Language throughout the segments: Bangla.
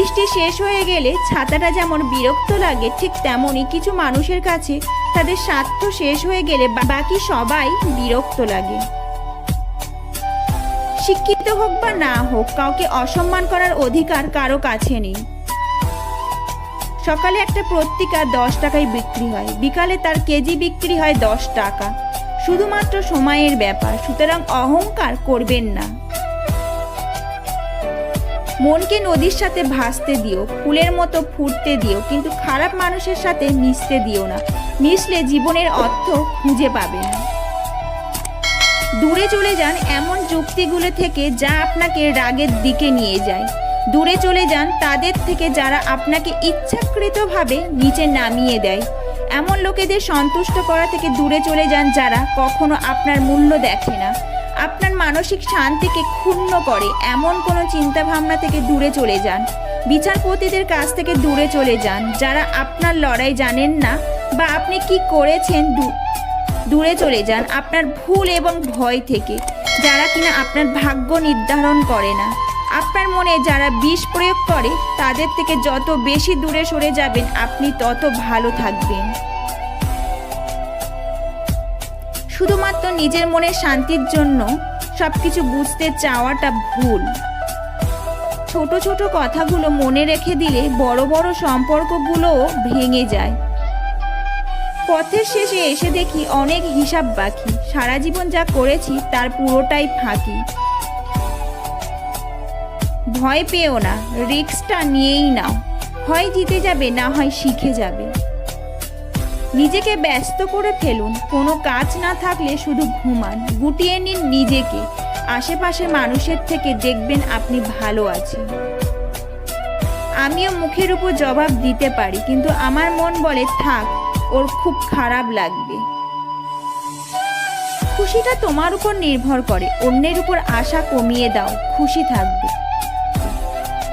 বৃষ্টি শেষ হয়ে গেলে ছাতাটা যেমন বিরক্ত লাগে, ঠিক তেমনই কিছু মানুষের কাছে তাদের স্বার্থ শেষ হয়ে গেলে বাকি সবাই বিরক্ত লাগে। শিক্ষিত হোক বা না হোক, কাউকে অসম্মান করার অধিকার কারও কাছে নেই। সকালে একটা পত্রিকা দশ টাকায় বিক্রি হয়, বিকালে তার কেজি বিক্রি হয় দশ টাকা। শুধুমাত্র সময়ের ব্যাপার, সুতরাং অহংকার করবেন না। মনকে নদীর সাথে ভাসতে দিও, ফুলের মতো ফুটতে দিও, কিন্তু খারাপ মানুষের সাথে মিশতে দিও না। মিশলে জীবনের অর্থ খুঁজে পাবে না। দূরে চলে যান এমন যুক্তিগুলো থেকে যা আপনাকে রাগের দিকে নিয়ে যায়। দূরে চলে যান তাদের থেকে যারা আপনাকে ইচ্ছাকৃতভাবে নিচে নামিয়ে দেয়। এমন লোকেদের সন্তুষ্ট করা থেকে দূরে চলে যান যারা কখনো আপনার মূল্য দেখে না। আপনার মানসিক শান্তিকে ক্ষুণ্ণ করে, এমন কোনো চিন্তাভাবনা থেকে দূরে চলে যান। বিচারপতিদের কাছ থেকে দূরে চলে যান, যারা আপনার লড়াই জানেন না বা আপনি কি করেছেন দূরে চলে যান আপনার ভুল এবং ভয় থেকে, যারা কিনা আপনার ভাগ্য নির্ধারণ করে না। আপনার মনে যারা বিষ প্রয়োগ করে, তাদের থেকে যত বেশি দূরে সরে যাবেন, আপনি তত ভালো থাকবেন। শুধুমাত্র নিজের মনের শান্তির জন্য সব কিছু বুঝতে চাওয়াটা ভুল। ছোট ছোট কথাগুলো মনে রেখে দিলে বড় বড় সম্পর্কগুলোও ভেঙে যায়। পথের শেষে এসে দেখি অনেক হিসাব বাকি। সারা জীবন যা করেছি তার পুরোটাই ফাঁকি। ভয় পেও না রিক্সটা নিয়েই নাও। হয় জিতে যাবে, না হয় শিখে যাবে। নিজেকে ব্যস্ত করে ফেলুন। কোনো কাজ না থাকলে শুধু ঘুমান। গুটিয়ে নিন নিজেকে। আশেপাশে মানুষের থেকে দেখবেন আপনি ভালো আছেন। আমিও মুখের উপর জবাব দিতে পারি, কিন্তু আমার মন বলে, থাক, ওর খুব খারাপ লাগবে। খুশিটা তোমার উপর নির্ভর করে। অন্যের উপর আশা কমিয়ে দাও, খুশি থাকবে।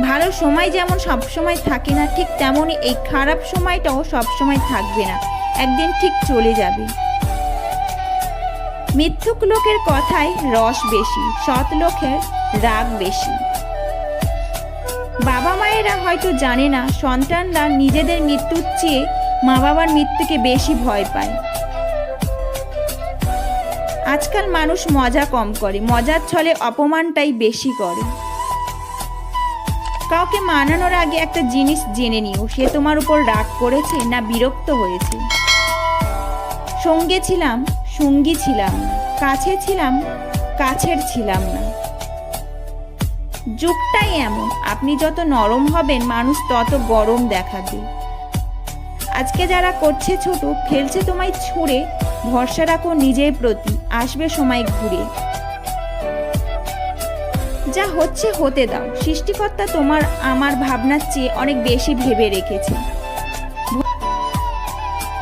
ভালো সময় যেমন সব সময় থাকে না, ঠিক তেমনই এই খারাপ সময়টাও সব সময় থাকবে না। একদিন ঠিক চলে যাবে। মিথ্যুক লোকের কথায় রস বেশি, সৎ লোকের রাগ বেশি। বাবা মায়েরা হয়তো জানে না, সন্তানরা নিজেদের মৃত্যুর চেয়ে মা বাবার মৃত্যুকে বেশি ভয় পায়। আজকাল মানুষ মজা কম করে, মজার ছলে অপমানটাই বেশি করে। কাউকে মানানোর আগে একটা জিনিস জেনে নিও, সে তোমার উপর রাগ করেছে না বিরক্ত হয়েছে। সঙ্গে ছিলাম, সঙ্গী ছিলাম, কাছে ছিলাম, কাছের ছিলাম না। যুগটাই এমন, আপনি যত নরম হবেন, মানুষ তত গরম দেখাবে। আজকে যারা করছে ছোট, ফেলছে তোমায় ছুঁড়ে, ভরসা রাখো নিজের প্রতি, আসবে সময় ঘুরে। যা হচ্ছে হতে দাও, সৃষ্টিকর্তা তোমার, আমার ভাবনার চেয়ে অনেক বেশি ভেবে রেখেছে।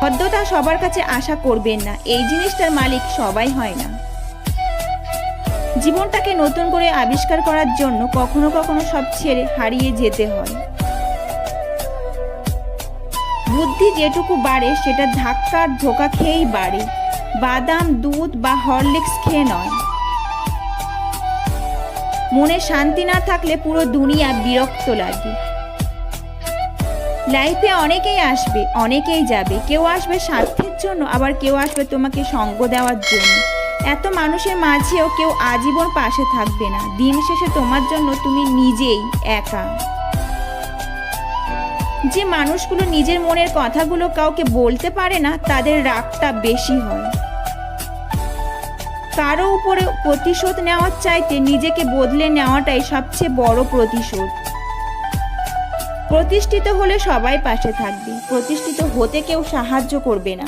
ভদ্রতা সবার কাছে আশা করবেন না। এই জিনিসটার মালিক সবাই হয় না। জীবনটাকে নতুন করে আবিষ্কার করার জন্য কখনো কখনো সব ছেড়ে হারিয়ে যেতে হয়। বুদ্ধি যেটুকু বাড়ে, সেটা ধাক্কার ধোকা খেয়েই বাড়ে। বাদাম, দুধ বা হরলিক্স খেয়ে নয়। মনে শান্তি না থাকলে পুরো দুনিয়া বিরক্ত লাগে। লাইফে অনেকেই আসবে, অনেকেই যাবে। কেউ আসবে স্বার্থের জন্য, আবার কেউ আসবে তোমাকে সঙ্গ দেওয়ার জন্য। এত মানুষের মাঝেও কেউ আজীবন পাশে থাকবে না। দিন শেষে তোমার জন্য তুমি নিজেই একা। যে মানুষগুলো নিজের মনের কথাগুলো কাউকে বলতে পারে না, তাদের রাগটা বেশি হয়। কারও উপরে প্রতিশোধ নেওয়ার চাইতে নিজেকে বদলে নেওয়াটাই সবচেয়ে বড় প্রতিশোধ। প্রতিষ্ঠিত হলে সবাই পাশে থাকবে। প্রতিষ্ঠিত হতে কেউ সাহায্য করবে না।